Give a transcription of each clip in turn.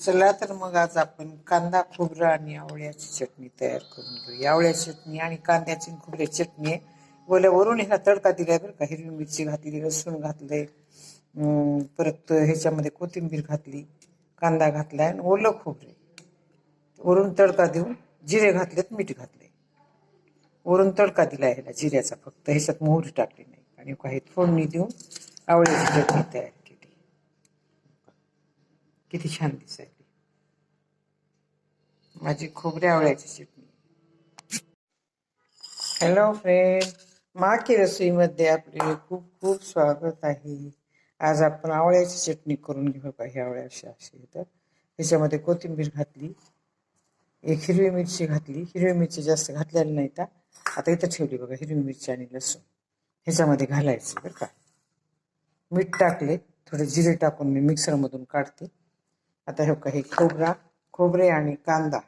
चला तर मग आज आपण कांदा खोबरं आणि आवळ्याची चटणी तयार करून घेऊ आवळ्याची चटणी आणि कांद्याची खोबऱ्याची चटणी. आहे बोला वरून ह्याला तडका दिलाय बरं का. हिरवी मिरची घातली लसूण घातलंय. परत ह्याच्यामध्ये कोथिंबीर घातली कांदा घातलाय आणि ओलं खोबरे वरून तडका देऊन जिरे घातलेत मीठ घातले वरून तडका दिला ह्याला जिऱ्याचा फक्त. ह्याच्यात मोहरी टाकली नाही. आणि काही फोडणी देऊन आवळ्याची चटणी तयार किती छान दिसायली माझी खोबऱ्या आवळ्याची चटणी. हॅलो फ्रेंड माकी रसोईमध्ये आपले खूप खूप स्वागत आहे. आज आपण आवळ्याची चटणी करून घेऊ का? ही आवळ्या अशी अशी तर. त्याच्यामध्ये कोथिंबीर घातली. एक हिरवी मिरची घातली. हिरवी मिरची जास्त घातलेली नाही तर आता इथं ठेवली बघा हिरवी मिरची आणि लसूण. ह्याच्यामध्ये घालायचं बरं का. मीठ टाकले. थोडे जिरे टाकून मी मिक्सरमधून काढते. आता हे का हे खोबरा खोबरे आणि कांदा.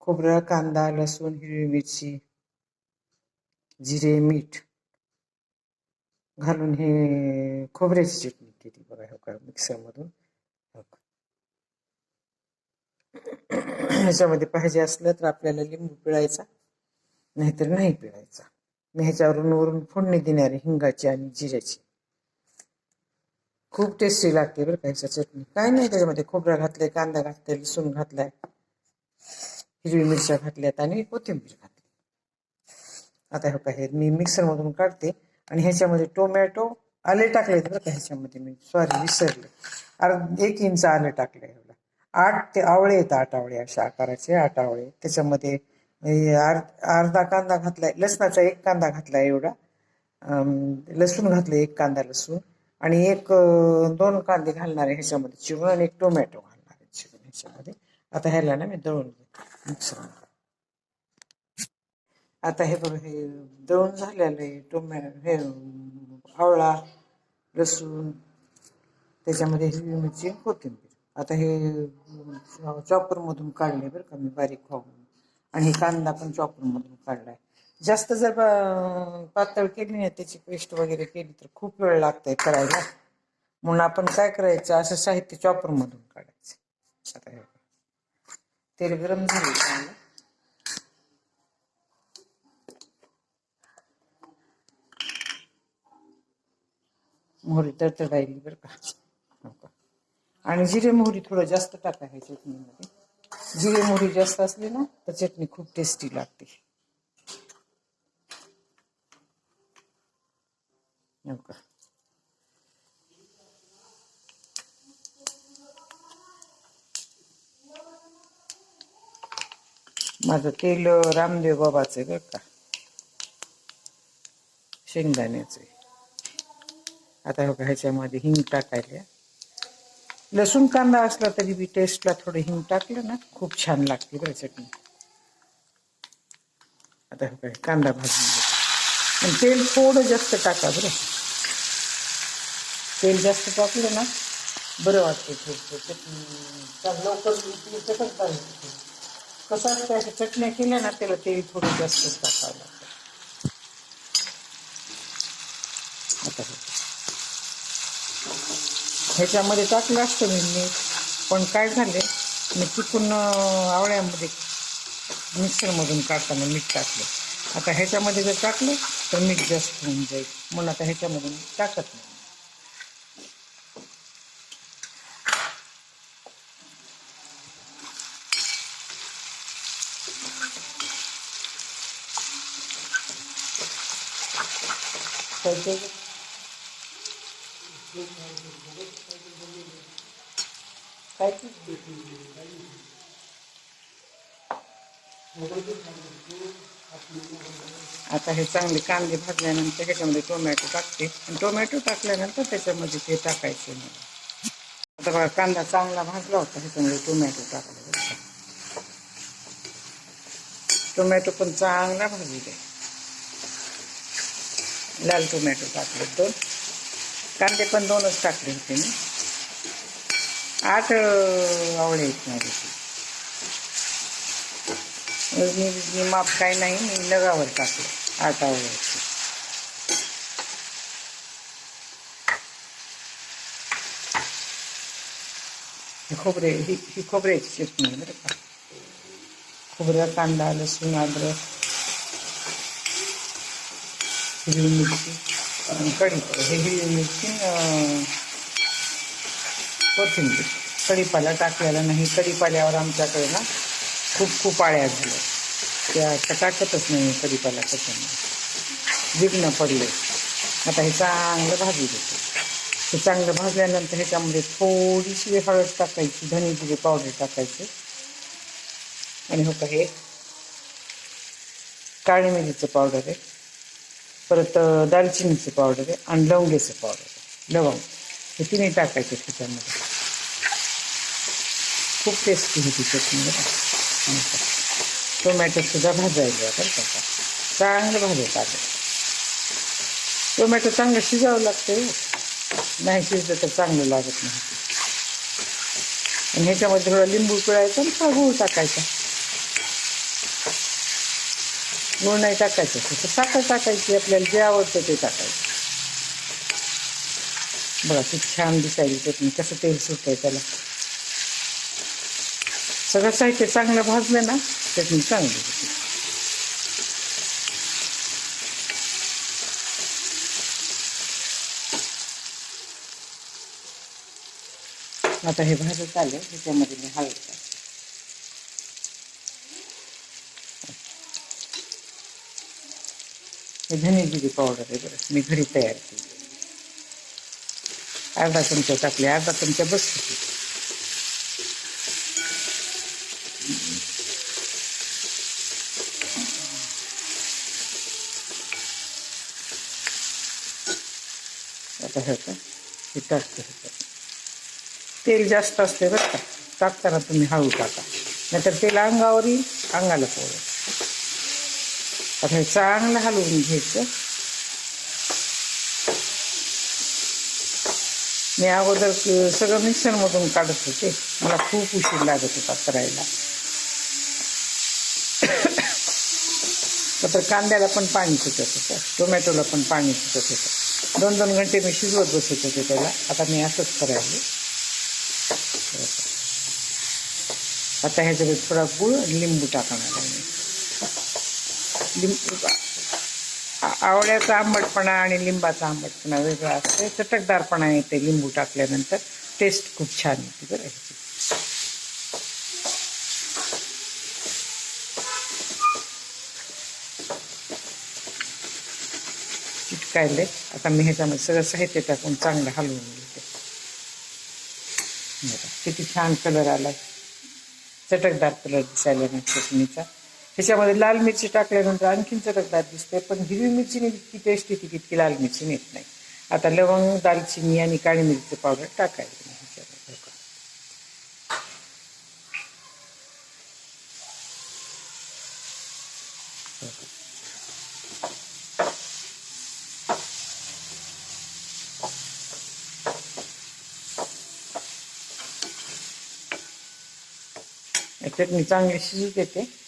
खोबरं कांदा लसूण हिरवी मिरची जिरे मीठ. घालून हे खोबऱ्याची चटणी केली बघा हो का मिक्सरमधून. हो का. ह्याच्यामध्ये पाहिजे असलं तर आपल्याला लिंबू पिळायचा नाहीतर नाही पिळायचा. मी ह्याच्यावरून वरून फोडणी देणारी हिंगाची आणि जिऱ्याची. खूप टेस्टी लागते बरं का चटणी. काय नाही त्याच्यामध्ये खोबरा घातले कांदा घातलाय लसूण घातलाय हिरवी मिरच्या घातल्यात आणि कोथिंबीर घातली. आता हे काय मी मिक्सरमधून काढते आणि ह्याच्यामध्ये टोमॅटो आले टाकले बरं का ह्याच्यामध्ये मी. सॉरी विसरले. अर्ध एक इंच आले टाकले एवढा आठ ते आवळे आहेत आठ आवळे अशा आकाराचे आठ आवळे. त्याच्यामध्ये अर्धा कांदा घातलाय लसणाचा एक कांदा घातलाय एवढा. लसूण घातलं एक कांदा लसूण. आणि एक दोन कांदे घालणार आहे ह्याच्यामध्ये चिरून आणि एक टोमॅटो घालणार आहे चिरून ह्याच्यामध्ये. आता ह्याला ना मी दळून मिक्सर आता हे बघ हे दळून झालेलं आहे टोमॅटो हे आवळा लसूण त्याच्यामध्ये हिरवी मिरची कोथिंबीर. आता हे चॉपरमधून काढले बरं का मी बारीक खाऊन आणि हे कांदा पण चॉपरमधून काढला आहे जास्त जर पा- पातळ केली नाही त्याची पेस्ट वगैरे केली तर खूप वेळ लागतंय करायला. म्हणून आपण काय करायचं असं साहित्य चॉपर मधून काढायचं. आता हे बघा. तेल गरम झाले चांगलं मोहरी राहिली बरं का. हो का आणि जिरे मोहरी थोडं जास्त टाकायची चटणीमध्ये. जिरे मोहरी जास्त असली ना तर चटणी खूप टेस्टी लागते. का माझं तेल रामदेव बाबाचं आहे बरं का शेंगदाण्याचं आहे आता हो का ह्याच्यामध्ये हिंग टाकायला लसूण कांदा असला तरी बी टेस्टला थोडं हिंग टाकलं ना खूप छान लागते बरं चटणी. आता हो काय कांदा भाजून आणि तेल थोडं जास्त टाका बरं. तेल जास्त टाकलं ना बरं वाटते थोडं चटणी लवकर चटक पाहिजे कसं असतं अशा चटण्या केल्या ना त्याला तेल थोडं जास्तच टाकावं लागतं. आता ह्याच्यामध्ये टाकलं असतं मी मीठ पण काय झाले मी चुकून आवळ्यामध्ये मिक्सरमधून काढताना मीठ टाकलं. आता ह्याच्यामध्ये जर टाकलं तर मीठ जास्त होऊन जाईल. म्हणून आता ह्याच्यामध्ये मी टाकत नाही. काय आता हे चांगले कांदे भाजल्यानंतर ह्याच्यामध्ये टोमॅटो टाकते. आणि टोमॅटो टाकल्यानंतर त्याच्यामध्ये ते टाकायचे नाही. आता बघा कांदा चांगला भाजला होता ह्याच्यामध्ये टोमॅटो टाकले. टोमॅटो पण चांगला भाजू दे लाल टोमॅटो टाकले दोन. कांदे पण दोनच टाकले होते मी. आठ अं, आवळे आहेत माझे मी माप काय नाही मी नगावर टाकलं आटावर ही खोबरे ही ही खोबऱ्याची चटणी बरं का. खोबरं कांदा लसूण अद्रक हिरवी मिरची आणि कढीपत्ता. हे हिरवी मिरची कोथिंबीर. कढीपाला टाकलेला नाही कढीपाल्यावर आमच्याकडे ना खूप खूप आळ्या झाल्या. त्या चटाकतच टाकतच नाही कढीपाला त्याच्यामुळे विघ्न पडले. आता हे चांगलं भाजू देतो हे चांगलं भाजल्यानंतर ह्याच्यामध्ये थोडीशी हळद टाकायची धनी जिरे पावडर टाकायचे. आणि होतं हे काळी मिरीचं पावडर आहे. परत दालचिनीचं पावडर आहे आणि लवंगेचं पावडर आहे. लवंग हे तिन्ही टाकायचे त्याच्यामध्ये. खूप टेस्टी होती चटणी टोमॅटोसुद्धा टोमॅटो सुद्धा भाजायला बरं का? चांगलं भाजायचं आलं टोमॅटो चांगलं शिजावं लागतं हो. नाही शिजलं तर चांगलं लागत नाही. आणि ह्याच्यामध्ये थोडा लिंबू पिळायचा आणि थोडा गूळ टाकायचा. गूळ नाही टाकायचं तसं साखर टाकायची आपल्याला जे आवडतं ते टाकायचं. बघा किती छान दिसायली चटणी कसं तेल सुटतंय त्याला. सगळं साहित्य चांगलं भाजलं ना चटणी चांगली होती. आता हे भाजत आले त्याच्यामध्ये मी हळद टाकते. हे धने जिरी पावडर आहे बरं मी घरी तयार केली. अर्धा चमचा टाकले अर्धा चमचा बस होती आता हे का? हे तेल जास्त असते बरं का? टाकताना तुम्ही हळू टाका. नाहीतर तेल अंगावर येईल अंगाला पोळ. आता हे चांगलं हलवून घ्यायचं. मी अगोदर सगळं मिक्सरमधून काढत होते. मला खूप उशीर लागत होता करायला. तर कांद्याला पण पाणी सुटत होतं. टोमॅटोला पण पाणी सुटत होतं. दोन दोन घंटे मी शिजवत बसत होते त्याला. आता मी असंच करायचं. आता ह्याच्यामध्ये थोडा गुळ आणि लिंबू टाकणार आहे मी. लिंबू आ- आवळ्याचा आंबटपणा आणि लिंबाचा आंबटपणा वेगळा असते चटकदारपणा येते लिंबू टाकल्यानंतर. टेस्ट खूप छान येते बरं. ह्याची चिटकायले आता मी ह्याच्यामध्ये सगळं साहित्य टाकून चांगलं हलवून घेते. बघा, किती छान कलर आला चटकदार कलर दिसायला नाही चटणीचा. ह्याच्यामध्ये लाल मिरची टाकल्यानंतर आणखीन चटकदार दिसते पण हिरवी मिरचीने इतकी टेस्ट येते तितकी लाल मिरची येत नाही. आता लवंग दालचिनी आणि काळी मिरची पावडर टाकायचं नाही ह्याच्यामध्ये. हो का? मी चटणी चांगली शिजू देते.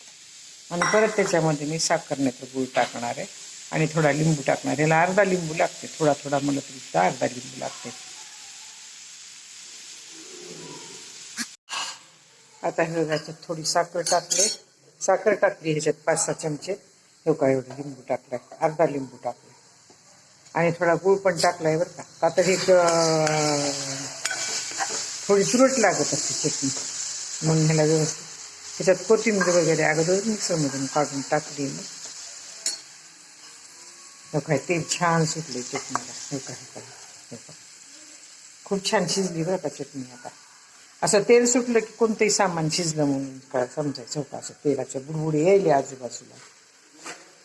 आणि परत त्याच्यामध्ये मी साखर नाही तर गूळ टाकणार आहे. आणि थोडा लिंबू टाकणार याला अर्धा लिंबू लागते. थोडा थोडा मला तरी सुद्धा अर्धा लिंबू लागते. आता हे ह्याच्यात थोडी साखर टाकले. साखर टाकली ह्याच्यात पाच सहा चमचे. हे का एवढं लिंबू टाकलाय अर्धा लिंबू टाकला. आणि थोडा गूळ पण टाकलाय बरं का. का तर एक थोडी तुरट लागत असते चटणी. म्हणून ह्याला व्यवस्थित त्याच्यात कोथिंबीर वगैरे अगोदर मिक्सरमधून काढून टाकली मग काय तेल छान सुटले चटणीला. हो काय हो काय खूप छान शिजली बरं का चटणी आता. असं तेल सुटलं की कोणतंही सामान शिजलं म्हणून काय समजायचं होतं असं तेलाच्या बुडबुडे यायले आजूबाजूला.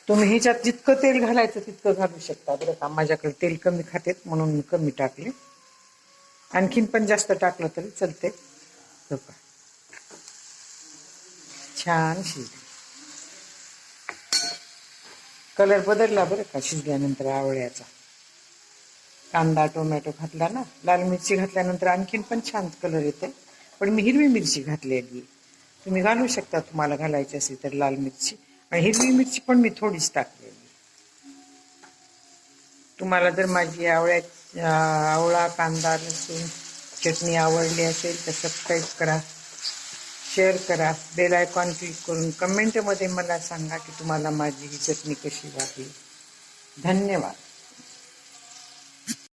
तुम्ही ह्याच्यात जितकं तेल घालायचं तितकं घालू शकता बरं का. माझ्याकडे तेल कमी खातेत म्हणून मी कमी टाकले. आणखीन पण जास्त टाकलं तरी चालते हो का छान शिजली कलर बदलला बरं का शिजल्यानंतर आवळ्याचा. कांदा टोमॅटो घातला ना लाल मिरची घातल्यानंतर आणखीन पण छान कलर येते पण मी हिरवी मिरची घातलेली. तुम्ही घालू शकता तुम्हाला घालायची असेल तर लाल मिरची. आणि हिरवी मिरची पण मी थोडीच टाकलेली. तुम्हाला जर माझी आवळ्या आवळा कांदा लसूण चटणी आवडली असेल तर सबस्क्राईब करा. शेअर करा. बेल आयकॉन क्लिक करून कमेंटमध्ये मला सांगा की तुम्हाला माझी ही चटणी कशी वाटली. धन्यवाद.